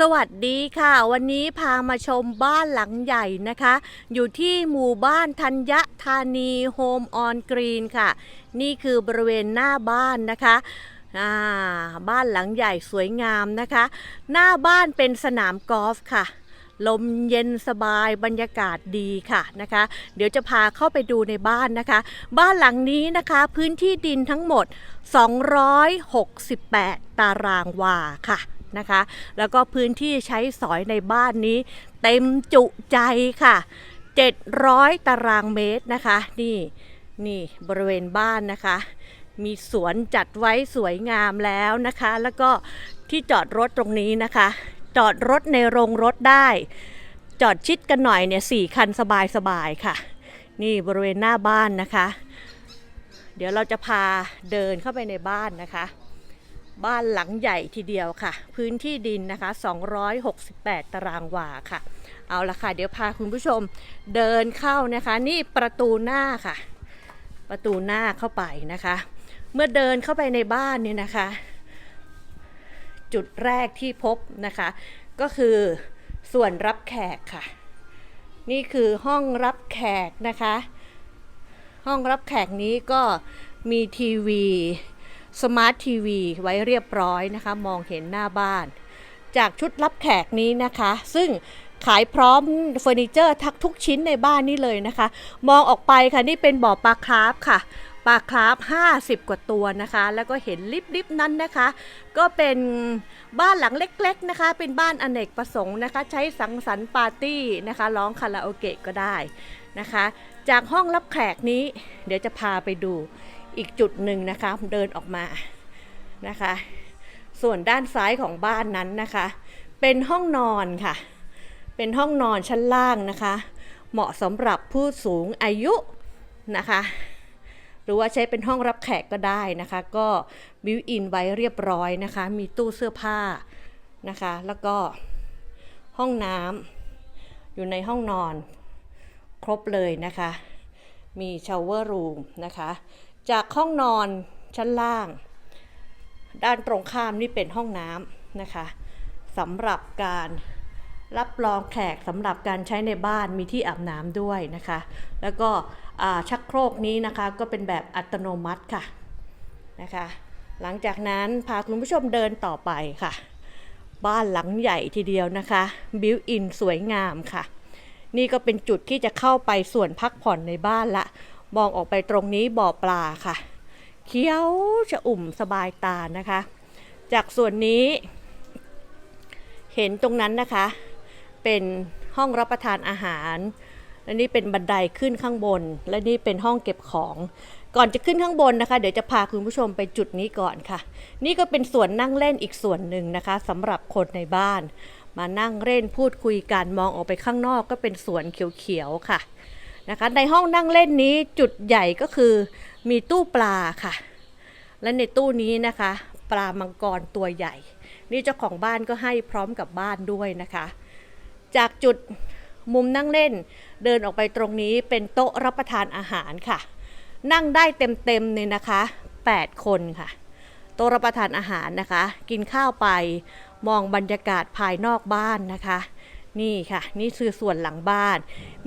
สวัสดีค่ะ วันนี้พามาชมบ้านหลังใหญ่นะคะ อยู่ที่หมู่บ้านธัญธานีโฮมออนกรีนค่ะ นี่คือบริเวณหน้าบ้านนะคะบ้านหลังใหญ่สวยงามนะคะ หน้าบ้านเป็นสนามกอล์ฟค่ะ ลมเย็นสบายบรรยากาศดีค่ะนะคะ เดี๋ยวจะพาเข้าไปดูในบ้านนะคะ บ้านหลังนี้นะคะพื้นที่ดินทั้งหมด 268 ตารางวาค่ะ นะคะ แล้วก็พื้นที่ใช้สอยในบ้านนี้ เต็มจุใจค่ะ 700 ตารางเมตรนะคะ นี่นี่บริเวณบ้านนะคะ มีสวนจัดไว้สวยงามแล้วนะคะ แล้วก็ที่จอดรถตรงนี้นะคะ จอดรถในโรงรถได้ จอดชิดกันหน่อยเนี่ยสี่คันสบายๆค่ะ นี่บริเวณหน้าบ้านนะคะ เดี๋ยวเราจะพาเดินเข้าไปในบ้านนะคะ บ้านหลังใหญ่ทีเดียวค่ะ พื้นที่ดินนะคะ 268 ตารางวาค่ะ เอาละค่ะ เดี๋ยวพาคุณผู้ชมเดินเข้านะคะ นี่ประตูหน้าค่ะ ประตูหน้าเข้าไปนะคะ เมื่อเดินเข้าไปในบ้านเนี่ยนะคะ จุดแรกที่พบนะคะ ก็คือส่วนรับแขกค่ะ นี่คือห้องรับแขกนะคะ ห้องรับแขกนี้ก็มีทีวี สมาร์ททีวีไว้เรียบร้อยนะคะ มองเห็นหน้าบ้าน จากชุดรับแขกนี้นะคะ ซึ่งขายพร้อมเฟอร์นิเจอร์ทักทุกชิ้นในบ้านนี่เลยนะคะ มองออกไปค่ะนี่เป็นบ่อปลาคราฟค่ะปลาคราฟ50 กว่าตัวนะคะ แล้วก็เห็นลิบๆนั้นนะคะ ก็เป็นบ้านหลังเล็ก ๆนะคะ เป็นบ้านอเนกประสงค์นะคะ ใช้สังสรรค์ปาร์ตี้นะคะร้องคาราโอเกะก็ได้นะคะ จากห้องรับแขกนี้เดี๋ยวจะพาไปดู อีกจุดหนึ่งนะคะเดินออกมานะคะ ส่วนด้านซ้ายของบ้านนั้นนะคะ เป็นห้องนอนค่ะ เป็นห้องนอนชั้นล่างนะคะ เหมาะสำหรับผู้สูงอายุนะคะ หรือว่าใช้เป็นห้องรับแขกก็ได้นะคะ ก็บิวอินไว้เรียบร้อยนะคะ มีตู้เสื้อผ้านะคะ แล้วก็ห้องน้ำอยู่ในห้องนอนครบเลยนะคะ มีชาวเวอร์รูมนะคะ จากห้องนอนชั้นล่าง ด้านตรงข้ามนี่เป็นห้องน้ำนะคะสำหรับการรับรองแขกสำหรับการใช้ในบ้านมีที่อาบน้ำด้วยนะคะ แล้วก็ชักโครกนี้นะคะก็เป็นแบบอัตโนมัติค่ะนะคะ หลังจากนั้นพาคุณผู้ชมเดินต่อไปค่ะ บ้านหลังใหญ่ทีเดียวนะคะบิวอินสวยงามค่ะ นี่ก็เป็นจุดที่จะเข้าไปส่วนพักผ่อนในบ้านละ มองออกไปตรงนี้บ่อปลาค่ะ เขียวชะอุ่มสบายตานะคะ จากส่วนนี้ เห็นตรงนั้นนะคะ เป็นห้องรับประทานอาหารและนี่เป็นบันไดขึ้นข้างบน และนี่เป็นห้องเก็บของ ก่อนจะขึ้นข้างบนนะคะ เดี๋ยวจะพาคุณผู้ชมไปจุดนี้ก่อนค่ะ นี่ก็เป็นส่วนนั่งเล่นอีกส่วนหนึ่งนะคะสำหรับคนในบ้าน มานั่งเล่นพูดคุยกันมองออกไปข้างนอกก็เป็นสวนเขียวๆค่ะ นะคะ ในห้องนั่งเล่นนี้จุดใหญ่ก็คือมีตู้ปลาค่ะ และในตู้นี้นะคะ ปลามังกรตัวใหญ่ นี่เจ้าของบ้านก็ให้พร้อมกับบ้านด้วยนะคะ จากจุดมุมนั่งเล่น เดินออกไปตรงนี้เป็นโต๊ะรับประทานอาหารค่ะ นั่งได้เต็มๆเลยนะคะ 8 คนค่ะ โต๊ะรับประทานอาหารนะคะ กินข้าวไปมองบรรยากาศภายนอกบ้านนะคะ นี่ค่ะ นี่คือส่วนหลังบ้าน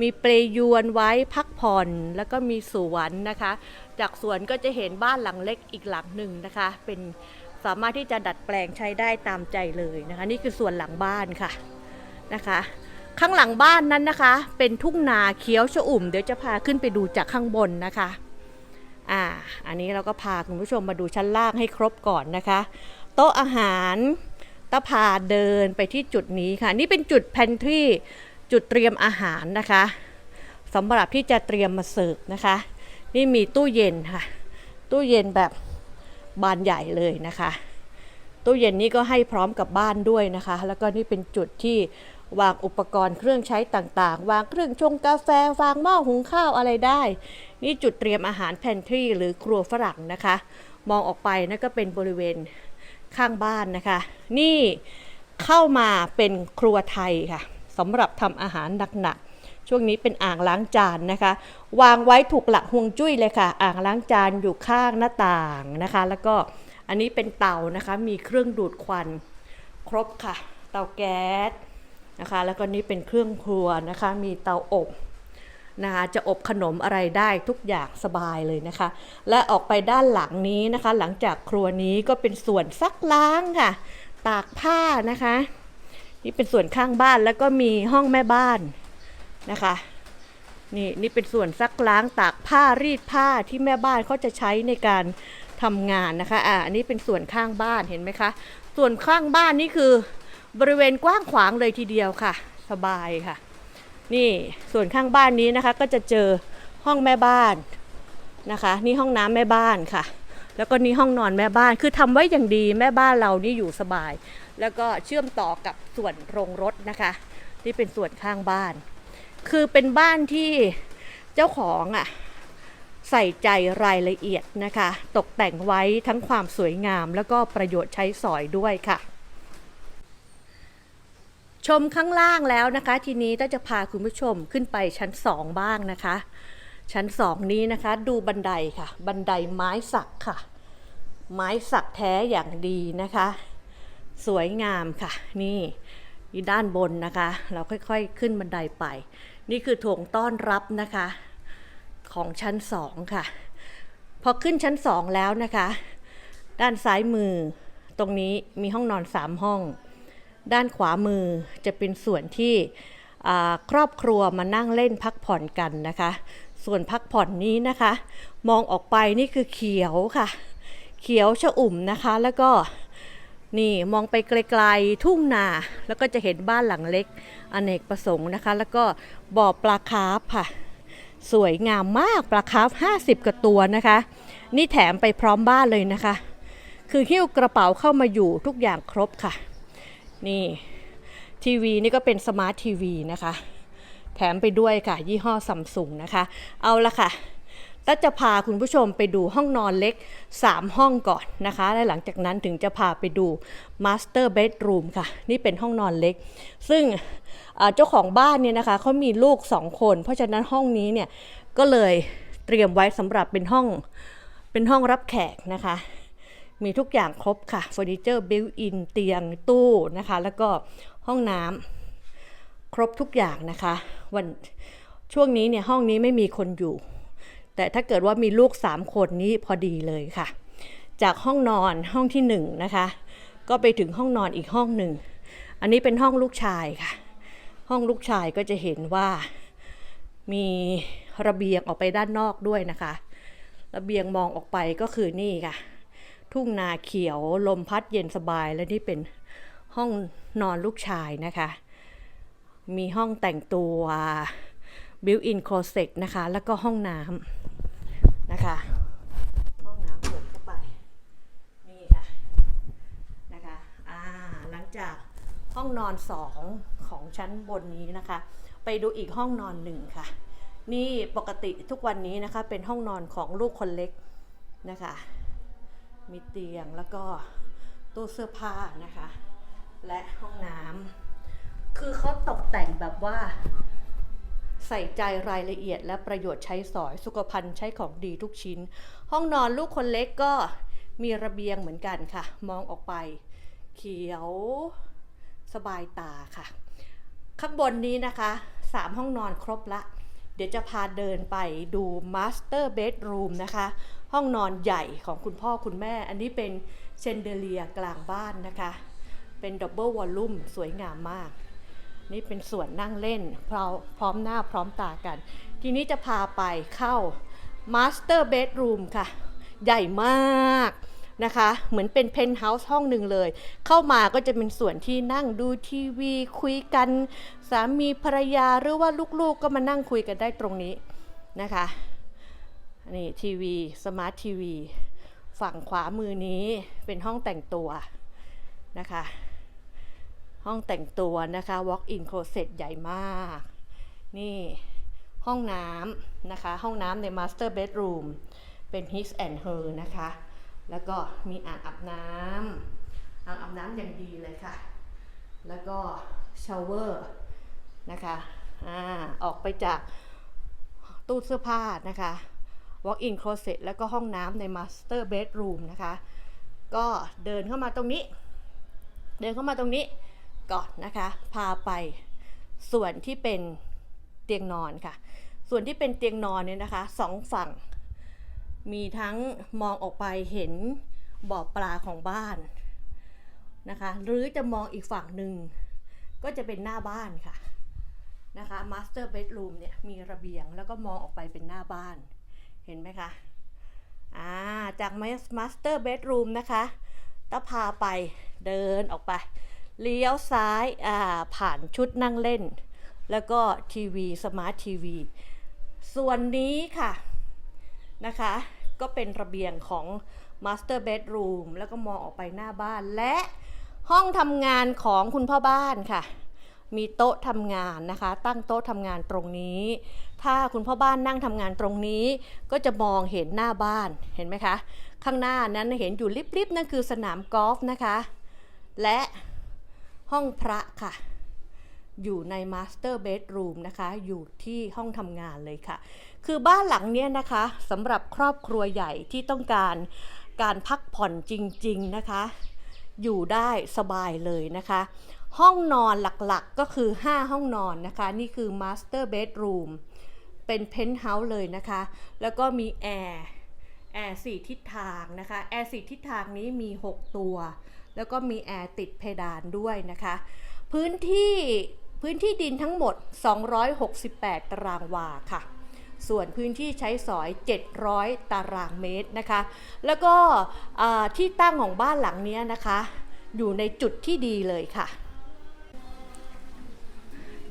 มีเปลยวนไว้พักผ่อนแล้วก็มีสวนนะคะ จากสวนก็จะเห็นบ้านหลังเล็กอีกหลังหนึ่งนะคะ เป็นสามารถที่จะดัดแปลงใช้ได้ตามใจเลยนะคะ นี่คือส่วนหลังบ้านค่ะนะคะ ข้างหลังบ้านนั้นนะคะ เป็นทุ่งนาเขียวชอุ่ม เดี๋ยวจะพาขึ้นไปดูจากข้างบนนะคะอ่าอันนี้เราก็พาคุณผู้ชมมาดูชั้นล่างให้ครบก่อนนะคะ โต๊ะอาหาร ตะพาเดินไปที่จุดนี้ค่ะ นี่เป็นจุดแพนทรีจุดเตรียมอาหารนะคะสำหรับที่จะเตรียมมาเสิร์ฟนะคะ นี่มีตู้เย็นค่ะ ตู้เย็นแบบบานใหญ่เลยนะคะ ตู้เย็นนี้ก็ให้พร้อมกับบ้านด้วยนะคะ แล้วก็นี่เป็นจุดที่วางอุปกรณ์เครื่องใช้ต่างๆ วางเครื่องชงกาแฟ วางหม้อหุงข้าวอะไรได้ นี่จุดเตรียมอาหารแพนทรีหรือครัวฝรั่งนะคะ มองออกไปนั่นก็เป็นบริเวณ ข้างบ้านนะคะ นี่เข้ามาเป็นครัวไทยค่ะสำหรับทำอาหารหนักๆช่วงนี้เป็นอ่างล้างจานนะคะ วางไว้ถูกหลักห่วงจุ้ยเลยค่ะ อ่างล้างจานอยู่ข้างหน้าต่างนะคะ แล้วก็อันนี้เป็นเตานะคะ มีเครื่องดูดควันครบค่ะ เตาแก๊สนะคะ แล้วก็นี่เป็นเครื่องครัวนะคะ มีเตาอบ นะคะจะอบขนมอะไรได้ทุกอย่างสบายเลยนะคะ และออกไปด้านหลังนี้นะคะ หลังจากครัวนี้ก็เป็นส่วนซักล้างค่ะ ตากผ้านะคะ นี่เป็นส่วนข้างบ้านแล้วก็มีห้องแม่บ้านนะคะนี่นี่เป็นส่วนซักล้างตากผ้ารีดผ้าที่แม่บ้านเขาจะใช้ในการทำงานนะคะอ่าอันนี้เป็นส่วนข้างบ้านเห็นไหมคะ ส่วนข้างบ้านนี่คือบริเวณกว้างขวางเลยทีเดียวค่ะ สบายค่ะ นี่ส่วนข้างบ้านนี้นะคะ ก็จะเจอห้องแม่บ้านนะคะ นี่ห้องน้ำแม่บ้านค่ะ แล้วก็นี่ห้องนอนแม่บ้านคือทำไว้อย่างดีแม่บ้านเรานี่อยู่สบาย แล้วก็เชื่อมต่อกับส่วนโรงรถนะคะที่เป็นส่วนข้างบ้าน คือเป็นบ้านที่เจ้าของอะใส่ใจรายละเอียดนะคะ ตกแต่งไว้ทั้งความสวยงาม แล้วก็ประโยชน์ใช้สอยด้วยค่ะ ชมข้างล่างแล้วนะคะ ทีนี้ก็จะพาคุณผู้ชมขึ้นไปชั้นสองบ้างนะคะ ชั้นสองนี้นะคะ ดูบันไดค่ะ บันไดไม้สักค่ะ ไม้สักแท้อย่างดีนะคะ สวยงามค่ะนี่ด้านบนนะคะ เราค่อยๆขึ้นบันไดไป นี่คือโถงต้อนรับนะคะ ของชั้นสองค่ะ พอขึ้นชั้นสองแล้วนะคะ ด้านซ้ายมือตรงนี้มีห้องนอนสามห้อง ด้านขวามือจะเป็นส่วนที่ครอบครัวมานั่งเล่นพักผ่อนกันนะคะ ส่วนพักผ่อนนี้นะคะ มองออกไปนี่คือเขียวค่ะ เขียวชอุ่มนะคะแล้วก็นี่มองไปไกลๆทุ่งนาแล้วก็จะเห็นบ้านหลังเล็กอเนกประสงค์นะคะ แล้วก็บ่อปลาคาร์ฟค่ะ สวยงามมากปลาคาร์ฟ50 กว่าตัวนะคะ นี่แถมไปพร้อมบ้านเลยนะคะ คือหิ้วกระเป๋าเข้ามาอยู่ทุกอย่างครบค่ะ นี่ทีวีนี่ก็เป็นสมาร์ททีวีนะคะ แถมไปด้วยค่ะ ยี่ห้อซัมซุงนะคะ เอาละค่ะแล้วจะพาคุณผู้ชมไปดูห้องนอนเล็ก 3 ห้องก่อนนะคะ และหลังจากนั้นถึงจะพาไปดู Master Bedroom ค่ะ นี่เป็นห้องนอนเล็ก ซึ่งเจ้าของบ้านเนี่ยนะคะเขามีลูก 2 คน เพราะฉะนั้นห้องนี้เนี่ยก็เลยเตรียมไว้สำหรับเป็นห้องเป็นห้องรับแขกนะคะ มีทุกอย่างครบค่ะเฟอร์นิเจอร์บิวอินเตียงตู้นะคะ แล้วก็ห้องน้ำครบทุกอย่างนะคะ วันช่วงนี้เนี่ยห้องนี้ไม่มีคนอยู่ แต่ถ้าเกิดว่ามีลูก 3 คนนี้พอดีเลยค่ะ จากห้องนอนห้องที่1นงนะคะ ก็ไปถึงห้องนอนอีกห้องหนึ่ง อันนี้เป็นห้องลูกชายค่ะ ห้องลูกชายก็จะเห็นว่ามีระเบียงออกไปด้านนอกด้วยนะคะ ระเบียงมองออกไปก็คือนี่ค่ะ ทุ่งนาเขียวลมพัดเย็นสบายและนี่เป็นห้องนอนลูกชายนะคะ มีห้องแต่งตัวบิวอินโคเซ็ตนะคะ แล้วก็ห้องน้ำนะคะ ห้องน้ำเปิดเข้าไป นี่ค่ะ นะคะ อ่า หลังจากห้องนอนสองของชั้นบนนี้นะคะ ไปดูอีกห้องนอนหนึ่งค่ะ นี่ปกติทุกวันนี้นะคะ เป็นห้องนอนของลูกคนเล็กนะคะ มีเตียงแล้วก็ตู้เสื้อผ้านะคะ และห้องน้ำคือเขาตกแต่งแบบว่า ใส่ใจรายละเอียดและประโยชน์ใช้สอยสุขภัณฑ์ใช้ของดีทุกชิ้น ห้องนอนลูกคนเล็กก็มีระเบียงเหมือนกันค่ะ มองออกไป เขียวสบายตาค่ะ ข้างบนนี้นะคะสามห้องนอนครบละ เดี๋ยวจะพาเดินไปดู Master Bedroom นะคะ ห้องนอนใหญ่ของคุณพ่อคุณแม่ อันนี้เป็นเชนเดเลียกลางบ้านนะคะ เป็นดับเบิลวอลลุ่มสวยงามมาก นี่เป็นส่วนนั่งเล่นพร้อมพร้อมหน้าพร้อมตากัน ทีนี้จะพาไปเข้า Master Bedroom ค่ะ ใหญ่มาก นะคะ เหมือนเป็นเพนท์เฮาส์ห้องหนึ่งเลย เข้ามาก็จะเป็นส่วนที่นั่งดูทีวีคุยกัน สามีภรรยาหรือว่าลูกๆก็มานั่งคุยกันได้ตรงนี้นะคะนี่ทีวีสมาร์ททีวีฝั่งขวามือนี้เป็นห้องแต่งตัวนะคะ ห้องแต่งตัวนะคะ walk in closet ใหญ่มาก นี่ห้องน้ำนะคะ ห้องน้ำใน master bedroom เป็น his and her นะคะ แล้วก็มีอ่างอาบน้ำอ่างอาบน้ำอย่างดีเลยค่ะ แล้วก็ชาวเวอร์นะคะอ่าออกไปจากตู้เสื้อผ้านะคะ walk in closet แล้วก็ห้องน้ำใน master bedroom นะคะ ก็เดินเข้ามาตรงนี้ เดินเข้ามาตรงนี้ก่อนนะคะ พาไปส่วนที่เป็นเตียงนอนค่ะ ส่วนที่เป็นเตียงนอนเนี่ยนะคะสองฝั่ง มีทั้งมองออกไปเห็นบ่อปลาของบ้านนะคะ หรือจะมองอีกฝั่งหนึ่งก็จะเป็นหน้าบ้านค่ะนะคะมาสเตอร์เบดรูมเนี่ยมีระเบียงแล้วก็มองออกไปเป็นหน้าบ้านเห็นไหมคะอ่าจากมาสเตอร์เบดรูมนะคะตะพาไปเดินออกไป เลี้ยวซ้ายอ่าผ่านชุดนั่งเล่น แล้วก็ทีวีสมาร์ททีวี ส่วนนี้ค่ะนะคะ ก็เป็นระเบียงของ Master Bedroom แล้วก็มองออกไปหน้าบ้านและห้องทำงานของคุณพ่อบ้านค่ะ มีโต๊ะทำงานนะคะ ตั้งโต๊ะทำงานตรงนี้ ถ้าคุณพ่อบ้านนั่งทำงานตรงนี้ ก็จะมองเห็นหน้าบ้านเห็นไหมคะ ข้างหน้านั้นเห็นอยู่ลิบๆนั่นคือสนามกอล์ฟนะคะ และห้องพระค่ะ อยู่ใน Master Bedroom นะคะอยู่ที่ห้องทำงานเลยค่ะ คือบ้านหลังเนี้ยนะคะสำหรับครอบครัวใหญ่ที่ต้องการการพักผ่อนจริง ๆ นะคะ อยู่ได้สบายเลยนะคะ ห้องนอนหลักๆก็คือ 5 ห้องนอนนะคะ นี่คือ Master Bedroom เป็นเพนท์เฮาส์เลยนะคะ แล้วก็มีแอร์แอร์สี่ทิศทางนะคะแอร์สี่ทิศทางนี้มี 6 ตัว แล้วก็มีแอร์ติดเพดานด้วยนะคะ พื้นที่ พื้นที่ดินทั้งหมด 268 ตารางวาค่ะ ส่วนพื้นที่ใช้สอย 700 ตารางเมตรนะคะ แล้วก็ที่ตั้งของบ้านหลังนี้นะคะ อยู่ในจุดที่ดีเลยค่ะ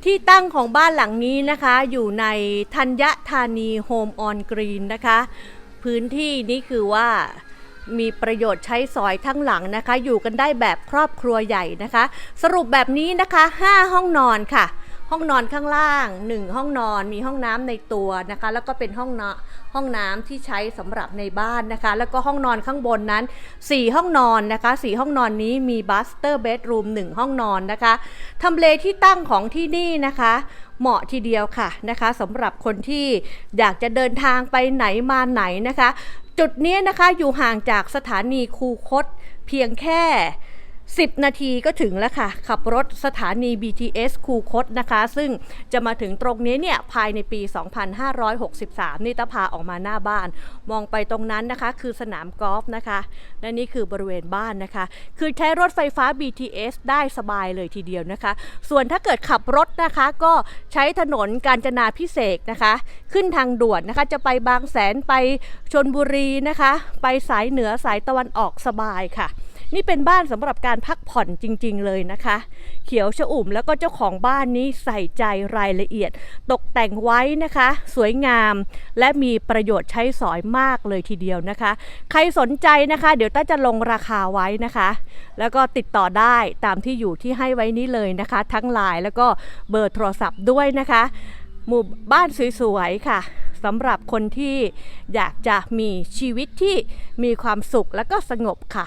ที่ตั้งของบ้านหลังนี้นะคะ อยู่ในธัญธานีโฮมออนกรีนนะคะ พื้นที่นี้คือว่า มีประโยชน์ใช้สอยทั้งหลังนะคะ อยู่กันได้แบบครอบครัวใหญ่นะคะ สรุปแบบนี้นะคะ 5 ห้องนอนค่ะ ห้องนอนข้างล่าง 1 ห้องนอนมีห้องน้ำในตัวนะคะ แล้วก็เป็นห้องนอห้องน้ำที่ใช้สำหรับในบ้านนะคะ แล้วก็ห้องนอนข้างบนนั้น 4 ห้องนอนนะคะ 4 ห้องนอนนี้มีบัสเตอร์เบดรูม1ห้องนอนนะคะทำเลที่ตั้งของที่นี่นะคะเหมาะทีเดียวค่ะนะคะสำหรับคนที่อยากจะเดินทางไปไหนมาไหนนะคะ จุดนี้นะคะอยู่ห่างจากสถานีคูคตเพียงแค่ 10 นาทีก็ถึงแล้วค่ะ ขับรถสถานี BTS คูคตนะคะ ซึ่งจะมาถึงตรงนี้เนี่ย ภายในปี 2563 นี่ตาพาออกมาหน้าบ้าน มองไปตรงนั้นนะคะ คือสนามกอล์ฟนะคะและนี่คือบริเวณบ้านนะคะ คือใช้รถไฟฟ้า BTS ได้สบายเลยทีเดียวนะคะ ส่วนถ้าเกิดขับรถนะคะก็ใช้ถนนกาญจนาพิเศษนะคะ ขึ้นทางด่วนนะคะจะไปบางแสนไปชนบุรีนะคะ ไปสายเหนือสายตะวันออกสบายค่ะ นี่เป็นบ้านสำหรับการพักผ่อนจริง ๆ เลยนะคะ เขียวชอุ่มแล้วก็เจ้าของบ้านนี้ใส่ใจรายละเอียด ตกแต่งไว้นะคะ สวยงาม และมีประโยชน์ใช้สอยมากเลยทีเดียวนะคะ ใครสนใจนะคะ เดี๋ยวต้าจะลงราคาไว้นะคะ แล้วก็ติดต่อได้ตามที่อยู่ที่ให้ไว้นี้เลยนะคะ ทั้งไลน์แล้วก็เบอร์โทรศัพท์ด้วยนะคะหมู่บ้านสวยๆค่ะสำหรับคนที่อยากจะมีชีวิตที่มีความสุขและก็สงบค่ะ